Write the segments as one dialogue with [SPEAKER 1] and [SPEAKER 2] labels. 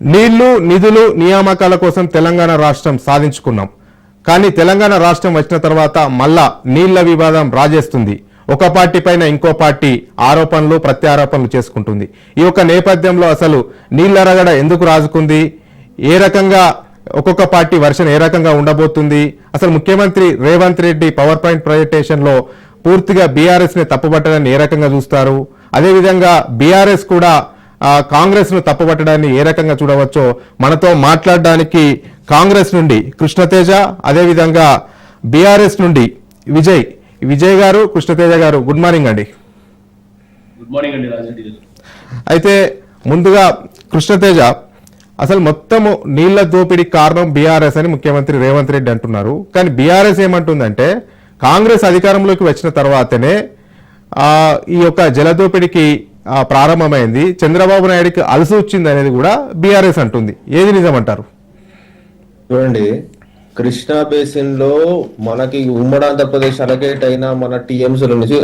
[SPEAKER 1] నీళ్ళు నిధులు నియామకాల కోసం తెలంగాణ రాష్ట్రం సాధించుకున్నాం. కానీ తెలంగాణ రాష్ట్రం వచ్చిన తర్వాత మళ్ళా నీళ్ళ వివాదం రాజేస్తుంది. ఒక పార్టీ పైన ఇంకో పార్టీ ఆరోపణలు ప్రత్యారోపణలు చేసుకుంటుంది. ఈ యొక్క నేపథ్యంలో అసలు నీళ్ళ రగడ ఎందుకు రాజుకుంది? ఏ రకంగా ఒక్కొక్క పార్టీ వర్షన్ ఏ రకంగా ఉండబోతుంది? అసలు ముఖ్యమంత్రి రేవంత్ రెడ్డి పవర్ పాయింట్ ప్రజెంటేషన్లో పూర్తిగా బీఆర్ఎస్ని తప్పుబట్టడాన్ని తప్పుపట్టడాన్ని ఏ రకంగా చూస్తారు? అదేవిధంగా బీఆర్ఎస్ కూడా కాంగ్రెస్ను తప్పుపట్టడాన్ని ఏ రకంగా చూడవచ్చో మనతో మాట్లాడడానికి కాంగ్రెస్ నుండి కృష్ణతేజ అదేవిధంగా బీఆర్ఎస్ నుండి విజయ్. విజయ్ గారు కృష్ణతేజ గారు గుడ్ మార్నింగ్ అండి.
[SPEAKER 2] గుడ్ మార్నింగ్ అండి రాజరెడ్డి గారు.
[SPEAKER 1] అయితే ముందుగా కృష్ణతేజ అసలు మొత్తము నీళ్ళ దోపిడీ కారణం బీఆర్ఎస్ అని ముఖ్యమంత్రి రేవంత్ రెడ్డి అంటున్నారు. కానీ బీఆర్ఎస్ ఏమంటుందంటే కాంగ్రెస్ అధికారంలోకి వచ్చిన తర్వాతనే ఈ యొక్క జలదోపిడికి ప్రారంభమైంది. చంద్రబాబు నాయుడికి అలసి వచ్చింది అనేది కూడా బీఆర్ఎస్ అంటుంది. ఏది నిజం అంటారు
[SPEAKER 3] చూడండి కృష్ణా బేసిన్లో మనకి ఉమ్మడి ఆంధ్రప్రదేశ్ అలకేట్ అయిన మన టీఎంసీ నుంచి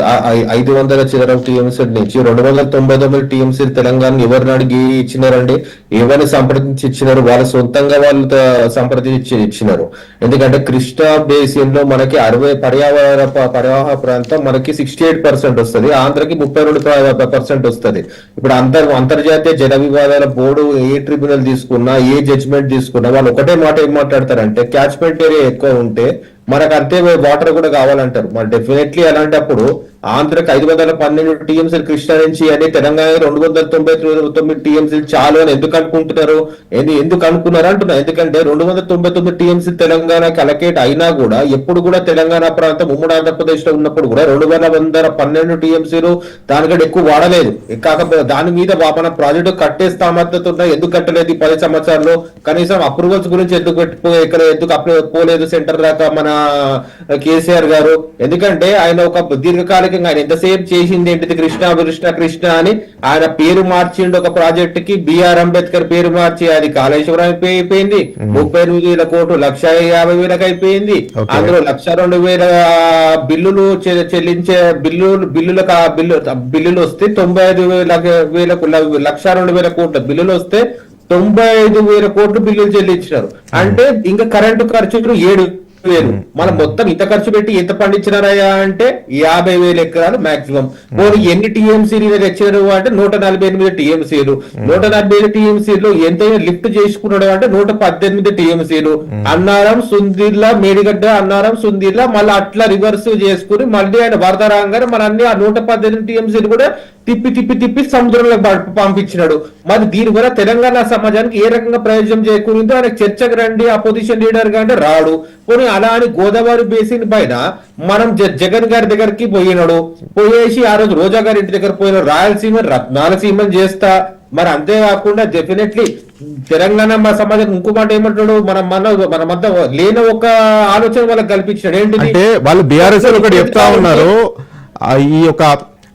[SPEAKER 3] ఐదు వందల చిల్లర టీఎంసీ నుంచి రెండు వందల తొంభై తొమ్మిది టీఎంసీ తెలంగాణ ఎవరిని అడిగి ఇచ్చినారండి? ఎవరిని సంప్రదించి ఇచ్చినారు? వాళ్ళ సొంతంగా వాళ్ళు సంప్రదించి ఇచ్చినారు. ఎందుకంటే కృష్ణా బేసిన్లో మనకి అరవై పర్యావరణ ప- ప్రాంతం మనకి సిక్స్టీ ఎయిట్ పర్సెంట్ వస్తుంది. ఆంధ్రకి ముప్పై రెండు పర్సెంట్ వస్తుంది. ఇప్పుడు అంతర్ అంతర్జాతీయ జల వివాదాల బోర్డు ఏ ట్రిబ్యునల్ తీసుకున్నా ఏ జడ్జిమెంట్ తీసుకున్నా వాళ్ళు ఒకటే మాట ఏం మాట్లాడతారంటే క్యాచ్మెంట్ ఏరియా ఎక్కువ ఉంటే మనకు అంతే వాటర్ కూడా కావాలంటారు. మరి డెఫినెట్లీ అలాంటప్పుడు ఆంధ్రకి ఐదు వందల పన్నెండు టీఎంసీ కృష్ణా నుంచి అని తెలంగాణ రెండు వందల తొంభై తొమ్మిది టీఎంసీ చాలు అని ఎందుకు అనుకుంటున్నారు? ఎందుకు అనుకున్నారు అంటున్నా? ఎందుకంటే రెండు వందల తొంభై తొమ్మిది టీఎంసీ తెలంగాణకి అలకేట్ అయినా కూడా ఎప్పుడు కూడా తెలంగాణ ప్రాంతం ఉమ్మడి ఆంధ్రప్రదేశ్లో ఉన్నప్పుడు కూడా రెండు వేల వందల పన్నెండు టీఎంసీలు దానికంటే ఎక్కువ వాడలేదు. కాకపోతే దాని మీద మన ప్రాజెక్టు కట్టే సామర్థ్యత ఉన్నా ఎందుకు కట్టలేదు ఈ పది సంవత్సరాల్లో? కనీసం అప్రూవల్స్ గురించి ఎందుకు ఇక్కడ ఎందుకు అప్రూ పోలేదు సెంటర్ దాకా మన కేసీఆర్ గారు? ఎందుకంటే ఆయన ఒక దీర్ఘకాలిక దీర్ఘకాలికంగా ఆయన ఎంతసేపు చేసింది ఏంటిది? కృష్ణ కృష్ణ కృష్ణ అని ఆయన పేరు మార్చిండు ఒక ప్రాజెక్ట్కి బిఆర్ అంబేద్కర్ పేరు మార్చి అది కాళేశ్వరం అయిపోయి- అయిపోయింది ముప్పై ఎనిమిది వేల కోట్లు లక్ష యాభై వేలకు అయిపోయింది. అందులో లక్ష రెండు వేల బిల్లులు చెల్లించే బిల్లులు బిల్లులకు బిల్లు బిల్లులు వస్తే తొంభై ఐదు వేల వేలకు లక్ష రెండు వేల కోట్ల బిల్లులు వస్తే తొంభై ఐదు వేల కోట్లు బిల్లులు చెల్లించినారు. అంటే ఇంకా కరెంటు ఖర్చులు ఏడు వేలు మనం మొత్తం ఇంత ఖర్చు పెట్టి ఎంత పండించినారయ్యా అంటే యాభై వేల ఎకరాలు మాక్సిమం. పోనీ ఎన్ని టీఎంసీలు తెచ్చారు అంటే నూట నలభై ఎనిమిది టీఎంసీలు. నూట నలభై ఐదు టీఎంసీలు ఎంతైనా లిఫ్ట్ చేసుకున్నాడు అంటే నూట పద్దెనిమిది టీఎంసీలు. అన్నారం సుందిర్లా మేడిగడ్డ అన్నారం సుందిర్లా మళ్ళీ అట్లా రివర్స్ చేసుకుని మళ్ళీ ఆయన వరద రాగానే మన అన్ని ఆ నూట పద్దెనిమిది టీఎంసీలు కూడా తిప్పి తిప్పి తిప్పి సముద్రంలో పంపించినాడు. మరి దీని వల్ల తెలంగాణ సమాజానికి ఏ రకంగా ప్రయోజనం చేకూరిందో ఆయన చర్చకు రండి అపోజిషన్ లీడర్గా అంటే రాడు. పోనీ అలా అని గోదావరి బేసిన్ పైన మనం జగన్ గారి దగ్గరికి పోయినాడు. పోయేసి ఆ రోజు రోజా గారి ఇంటి దగ్గర పోయిన రాయలసీమ రత్నాలసీమ చేస్తా. మరి అంతేకాకుండా డెఫినెట్లీ తెలంగాణ మా సమాజం ఇంకో మాట ఏమంటాడు మన మన మన మధ్య లేని ఒక ఆలోచన వాళ్ళకి కల్పించాడు
[SPEAKER 1] అంటే వాళ్ళు బీఆర్ఎస్ ఒకటి చెప్తా ఉన్నారు. ఈ యొక్క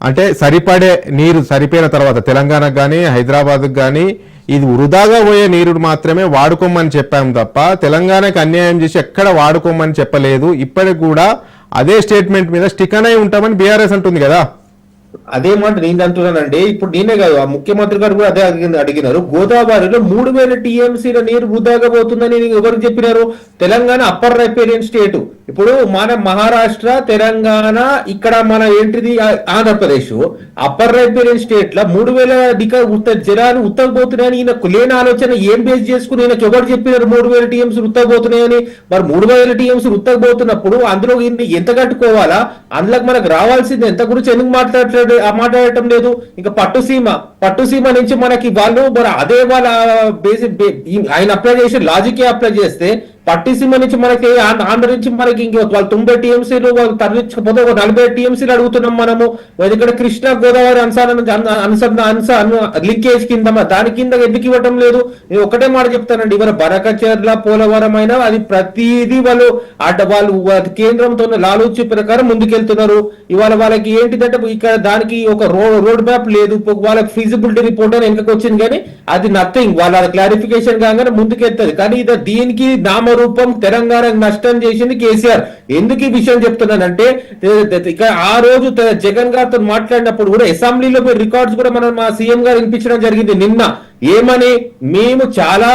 [SPEAKER 1] అంటే సరిపడే నీరు సరిపోయిన తర్వాత తెలంగాణకు కానీ హైదరాబాద్కు కానీ ఇది వృధాగా పోయే నీరు మాత్రమే వాడుకోమని చెప్పాం తప్ప తెలంగాణకు అన్యాయం చేసి ఎక్కడ వాడుకోమని చెప్పలేదు. ఇప్పటికి కూడా అదే స్టేట్మెంట్ మీద స్టికన్ అయి ఉంటామని బీఆర్ఎస్ అంటుంది కదా.
[SPEAKER 3] అదే మాట నేను అంటున్నానండి. ఇప్పుడు నేనే కాదు ఆ ముఖ్యమంత్రి గారు కూడా అదే అడిగింది అడిగినారు. గోదావరిలో మూడు వేల టీఎంసీల నీరు వృధాగా పోతుందని ఎవరు చెప్పినారు? Telangana upper riparian state. ఇప్పుడు మన మహారాష్ట్ర తెలంగాణ ఇక్కడ మన ఏంటిది ఆంధ్రప్రదేశ్ అప్పర్ రైబేరియన్ స్టేట్లో మూడు వేల డిక ఉత్త జనాలు ఉత్తకపోతున్నాయని ఈయనకు లేని ఆలోచన ఏం బేస్ చేసుకుని ఈయనకు ఎవరు చెప్పినారు మూడు వేల టీఎంస్ ఉత్తకపోతున్నాయని మరి మూడు వేల టీఎంస్ ఉత్తకపోతున్నప్పుడు అందులో ఈయన్ని ఎంత కట్టుకోవాలా? అందులోకి మనకు రావాల్సింది ఎంత గురించి ఎందుకు మాట్లాడలేదు మాట్లాడటం లేదు. ఇంకా పట్టుసీమ పట్టుసీమ నుంచి మనకి వాళ్ళు మరి అదే వాళ్ళ బేసిక్ ఆయన అప్లై చేసి లాజికే అప్లై చేస్తే పట్టిసీమ నుంచి మనకి ఆంధ్ర నుంచి మనకి ఇంకో వాళ్ళు తొంభై టీఎంసీలు తరలించకపోతే ఒక నలభై టీఎంసీలు అడుగుతున్నాం మనము. ఇక్కడ కృష్ణా గోదావరి అనుసరణ అనుసరణ లింకేజ్ కింద దాని కింద ఎందుకు ఇవ్వటం లేదు? నేను ఒకటే మాట చెప్తానండి. ఇవాళ బరకచర్ల పోలవరం అయినా అది ప్రతిదీ వాళ్ళు అడ్డ వాళ్ళు కేంద్రంతో లాలూచి ప్రకారం ముందుకెళ్తున్నారు. ఇవాళ వాళ్ళకి ఏంటిదంటే ఇక్కడ దానికి ఒక రోడ్ రోడ్ మ్యాప్ లేదు. వాళ్ళకి ఫీజిబిలిటీ రిపోర్ట్ అని వెనకకి వచ్చింది కానీ అది నథింగ్. వాళ్ళ క్లారిఫికేషన్ కాగానే ముందుకెళ్తుంది. కానీ ఇది దీనికి నామరూపం తెలంగాణకు నష్టం చేసింది కేసీఆర్. ఎందుకు ఈ విషయం చెప్తున్నానంటే ఇక ఆ రోజు జగన్ గారితో మాట్లాడినప్పుడు కూడా అసెంబ్లీలో రికార్డ్స్ కూడా మనం మా సీఎం గారు వినిపించడం జరిగింది నిన్న. ఏమని? మేము చాలా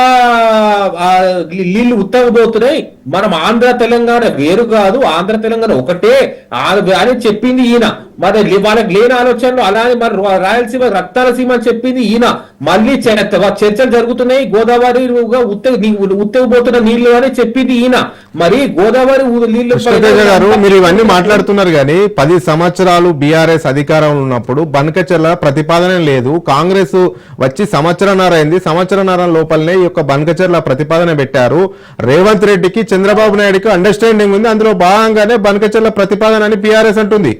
[SPEAKER 3] నీళ్ళు ఉత్తగబోతున్నాయి. మనం ఆంధ్ర తెలంగాణ వేరు కాదు ఆంధ్ర తెలంగాణ ఒకటే. అని చెప్పింది ఈయన. మరి వాళ్ళకి లేని ఆలోచనలు అలానే మరి రాయలసీమ రక్తాల సీమ అని చెప్పింది ఈయన. మళ్ళీ చర్చలు జరుగుతున్నాయి. గోదావరి ఉత్త ఉత్తగబోతున్న నీళ్ళు అని చెప్పింది ఈయన. మరి గోదావరి
[SPEAKER 1] నీళ్ళు గారు మీరు ఇవన్నీ మాట్లాడుతున్నారు కానీ పది సంవత్సరాలు బీఆర్ఎస్ అధికారంలో ఉన్నప్పుడు బనకచెర్ల ప్రతిపాదన లేదు. కాంగ్రెస్ వచ్చి సంవత్సరన్నర అయింది. సంవత్సరన్నర లోపలనే ఈ యొక్క బనకచెర్ల ప్రతిపాదన పెట్టారు. రేవంత్ రెడ్డికి చంద్రబాబు నాయుడుకి అండర్స్టాండింగ్ ఉంది అందులో భాగంగానే బనకచర్ల ప్రతిపాదన అని పిఆర్ఎస్ అంటుంది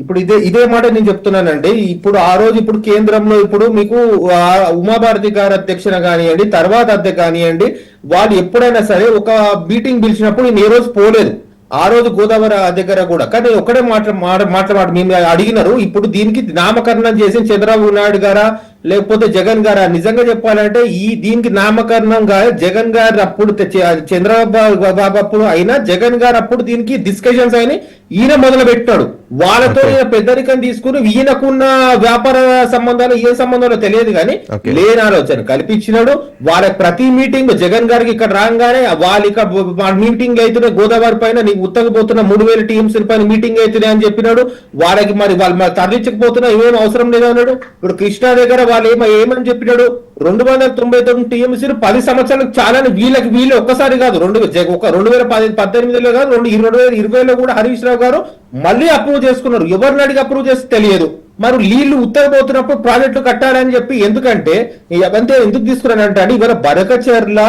[SPEAKER 3] ఇప్పుడు ఇదే ఇదే మాట నేను చెప్తున్నానండి ఇప్పుడు ఆ రోజు ఇప్పుడు కేంద్రంలో ఇప్పుడు మీకు ఉమాభారతి గారి అధ్యక్షన కానివ్వండి తర్వాత అధ్యక్ష కానివ్వండి వాళ్ళు ఎప్పుడైనా సరే ఒక మీటింగ్ పిలిచినప్పుడు నేను ఏ రోజు పోలేదు ఆ రోజు గోదావరి దగ్గర కూడా కానీ ఒకటే మాట మాట మాట మేము అడిగినారు ఇప్పుడు దీనికి నామకరణం చేసి చంద్రబాబు నాయుడు గారా లేకపోతే జగన్ గారా? నిజంగా చెప్పాలంటే ఈ దీనికి నామకరణంగా జగన్ గారు అప్పుడు చంద్రబాబు బాబు అప్పుడు అయినా జగన్ గారు అప్పుడు దీనికి డిస్కషన్స్ అయినాయి. ఈయన మొదలు పెట్టాడు వాళ్ళతో. ఈయన పెద్దరికం తీసుకుని ఈయనకున్న వ్యాపార సంబంధాలు ఏ సంబంధాలు తెలియదు కానీ. లేని ఆలోచన కల్పించినాడు. వాళ్ళ ప్రతి మీటింగ్ జగన్ గారికి ఇక్కడ రాగానే వాళ్ళు ఇక్కడ మీటింగ్ అవుతున్నాయి గోదావరి పైన నీకు ఉత్తగపోతున్న మూడు వేల టీఎంసీ పైన మీటింగ్ అవుతున్నాయి అని చెప్పినాడు. వాళ్ళకి మరి వాళ్ళు తరలించకపోతున్నా ఏమేం అవసరం లేదు అన్నాడు. ఇప్పుడు కృష్ణా దగ్గర వాళ్ళు ఏమో ఏమని చెప్పినాడు? రెండు వందల తొంభై తొమ్మిది టీఎంసీలు పది సంవత్సరాలకు చాలా వీళ్ళకి వీళ్ళు ఒక్కసారి కాదు రెండు ఒక రెండు వేల పది పద్దెనిమిదిలో కాదు రెండు ఇరవై రెండు వేల ఇరవైలో కూడా హరీష్ రావు గారు మళ్ళీ అప్రూవ్ చేసుకున్నారు. ఎవరిని అడిగి అప్రూవ్ చేస్తే తెలియదు. మరి నీళ్ళు ఉత్తరపోతున్నప్పుడు ప్రాజెక్టులు కట్టాలని చెప్పి ఎందుకంటే అవంతే ఎందుకు తీసుకున్నానంటే అండి ఇవాళ బరకచర్ల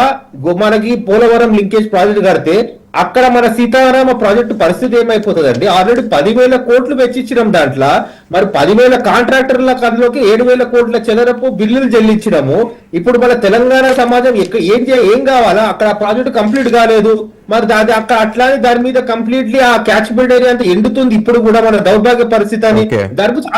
[SPEAKER 3] మనకి పోలవరం లింకేజ్ ప్రాజెక్ట్ కడితే అక్కడ మన సీతారామ ప్రాజెక్టు పరిస్థితి ఏమైపోతుందండి? ఆల్రెడీ పదివేల కోట్లు వెచ్చించడం దాంట్లో. మరి పదివేల కాంట్రాక్టర్ల కథలోకి ఏడు వేల కోట్ల చెదరపు బిల్లులు చెల్లించడము ఇప్పుడు మన తెలంగాణ సమాజం ఏం ఏం కావాలా? అక్కడ ప్రాజెక్టు కంప్లీట్ కాలేదు. మరి దాని అక్కడ అట్లానే దాని మీద కంప్లీట్లీ ఆ క్యాచ్మెంట్ ఏరియా అంతా ఎండుతుంది. ఇప్పుడు కూడా మన దౌర్భాగ్య పరిస్థితి అని
[SPEAKER 1] Okay.
[SPEAKER 3] దాని గురించి